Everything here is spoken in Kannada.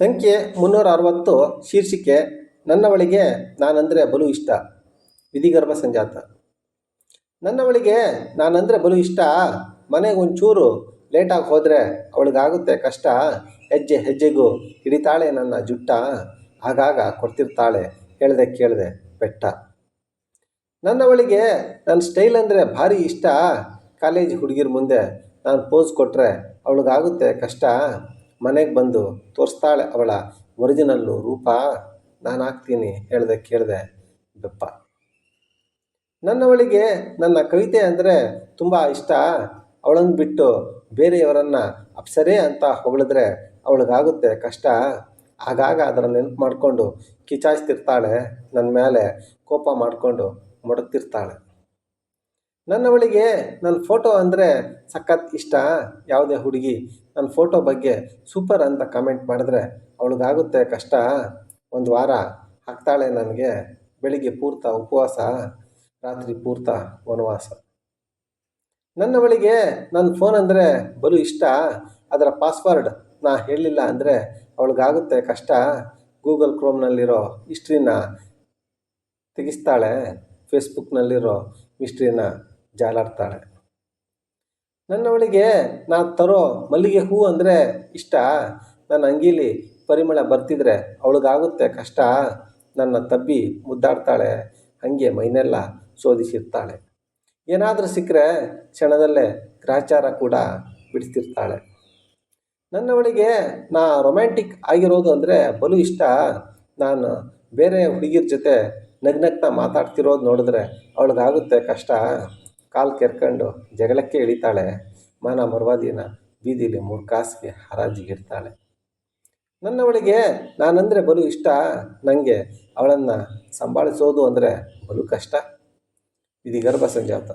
ಸಂಖ್ಯೆ ಮುನ್ನೂರ ಅರವತ್ತು ಶೀರ್ಷಿಕೆ, ನನ್ನವಳಿಗೆ ನಾನಂದರೆ ಬಲು ಇಷ್ಟ. ವಿಧಿಗರ್ಭ ಸಂಜಾತ. ನನ್ನವಳಿಗೆ ನಾನಂದರೆ ಬಲು ಇಷ್ಟ. ಮನೆಗೆ ಒಂಚೂರು ಲೇಟಾಗಿ ಹೋದರೆ ಅವಳಿಗಾಗುತ್ತೆ ಕಷ್ಟ. ಹೆಜ್ಜೆ ಹೆಜ್ಜೆಗೂ ಹಿಡಿತಾಳೆ ನನ್ನ ಜುಟ್ಟ. ಆಗಾಗ ಕೊಡ್ತಿರ್ತಾಳೆ ಹೇಳ್ದೆ ಕೇಳಿದೆ ಬೆಟ್ಟ. ನನ್ನವಳಿಗೆ ನನ್ನ ಸ್ಟೈಲ್ ಅಂದರೆ ಭಾರಿ ಇಷ್ಟ. ಕಾಲೇಜ್ ಹುಡುಗಿರ ಮುಂದೆ ನಾನು ಪೋಸ್ ಕೊಟ್ಟರೆ ಅವಳಿಗಾಗುತ್ತೆ ಕಷ್ಟ. ಮನೆಗೆ ಬಂದು ತೋರಿಸ್ತಾಳೆ ಅವಳ ಒರಿಜಿನಲ್ಲು ರೂಪ, ನಾನು ಹಾಕ್ತೀನಿ ಹೇಳ್ದೆ ಕೇಳಿದೆ ಬೆಪ್ಪ ನನ್ನವಳಿಗೆ ನನ್ನ ಕವಿತೆ ಅಂದರೆ ತುಂಬ ಇಷ್ಟ. ಅವಳನ್ನು ಬಿಟ್ಟು ಬೇರೆಯವರನ್ನು ಅಪ್ಸರೆ ಅಂತ ಹೊಗಳಿದ್ರೆ ಅವಳಿಗಾಗುತ್ತೆ ಕಷ್ಟ. ಆಗಾಗ ಅದರ ನೆನಪು ಮಾಡಿಕೊಂಡು ಕಿಚಾಯಿಸ್ತಿರ್ತಾಳೆ ನನ್ನ ಮೇಲೆ ಕೋಪ ಮಾಡಿಕೊಂಡು ಮಡಗ್ತಿರ್ತಾಳೆ. ನನ್ನವಳಿಗೆ ನನ್ನ ಫೋಟೋ ಅಂದರೆ ಸಖತ್ ಇಷ್ಟ. ಯಾವುದೇ ಹುಡುಗಿ ನನ್ನ ಫೋಟೋ ಬಗ್ಗೆ ಸೂಪರ್ ಅಂತ ಕಮೆಂಟ್ ಮಾಡಿದ್ರೆ ಅವಳಿಗಾಗುತ್ತೆ ಕಷ್ಟ. ಒಂದು ವಾರ ಹಾಕ್ತಾಳೆ ನನಗೆ. ಬೆಳಿಗ್ಗೆ ಪೂರ್ತ ಉಪವಾಸ, ರಾತ್ರಿ ಪೂರ್ತ ವನವಾಸ. ನನ್ನವಳಿಗೆ ನನ್ನ ಫೋನ್ ಅಂದರೆ ಬಲು ಇಷ್ಟ. ಅದರ ಪಾಸ್ವರ್ಡ್ ನಾ ಹೇಳಲಿಲ್ಲ ಅಂದರೆ ಅವಳಿಗಾಗುತ್ತೆ ಕಷ್ಟ. ಗೂಗಲ್ ಕ್ರೋಮ್ನಲ್ಲಿರೋ ಹಿಸ್ಟ್ರಿನ ತೆಗಿಸ್ತಾಳೆ. ಫೇಸ್ಬುಕ್ನಲ್ಲಿರೋ ಮಿಸ್ಟ್ರಿನ ಜಾಲಾಡ್ತಾಳೆ. ನನ್ನವಳಿಗೆ ನಾ ತರೋ ಮಲ್ಲಿಗೆ ಹೂ ಅಂದರೆ ಇಷ್ಟ. ನನ್ನ ಅಂಗೀಲಿ ಪರಿಮಳ ಬರ್ತಿದ್ರೆ ಅವಳಿಗಾಗುತ್ತೆ ಕಷ್ಟ. ನನ್ನ ತಬ್ಬಿ ಮುದ್ದಾಡ್ತಾಳೆ, ಹಾಗೆ ಮೈನೆಲ್ಲ ಶೋಧಿಸಿರ್ತಾಳೆ ಏನಾದರೂ ಸಿಕ್ಕರೆ ಕ್ಷಣದಲ್ಲೇ ಗ್ರಾಚಾರ ಕೂಡ ಬಿಡಿಸ್ತಿರ್ತಾಳೆ ನನ್ನವಳಿಗೆ ನಾ ರೊಮ್ಯಾಂಟಿಕ್ ಆಗಿರೋದು ಅಂದರೆ ಬಲು ಇಷ್ಟ. ನಾನು ಬೇರೆ ಹುಡುಗಿರ ಜೊತೆ ನಗ್ನಗ್ತಾ ಮಾತಾಡ್ತಿರೋದು ನೋಡಿದ್ರೆ ಅವಳಿಗಾಗುತ್ತೆ ಕಷ್ಟ. ಕಾಲು ಕೆರ್ಕೊಂಡು ಜಗಳಕ್ಕೆ ಇಳಿತಾಳೆ. ಮಾನ ಮರ್ವಾದಿನ ಬೀದಿಲಿ ಮೂರು ಕಾಸಿಗೆ ಹರಾಜಿಗಿರ್ತಾಳೆ ನನ್ನವಳಿಗೆ ನಾನಂದರೆ ಬಲು ಇಷ್ಟ. ನನಗೆ ಅವಳನ್ನು ಸಂಭಾಳಿಸೋದು ಅಂದರೆ ಬಲು ಕಷ್ಟ. ವಿಧಿಗರ್ಭ ಸಂಜಾತ.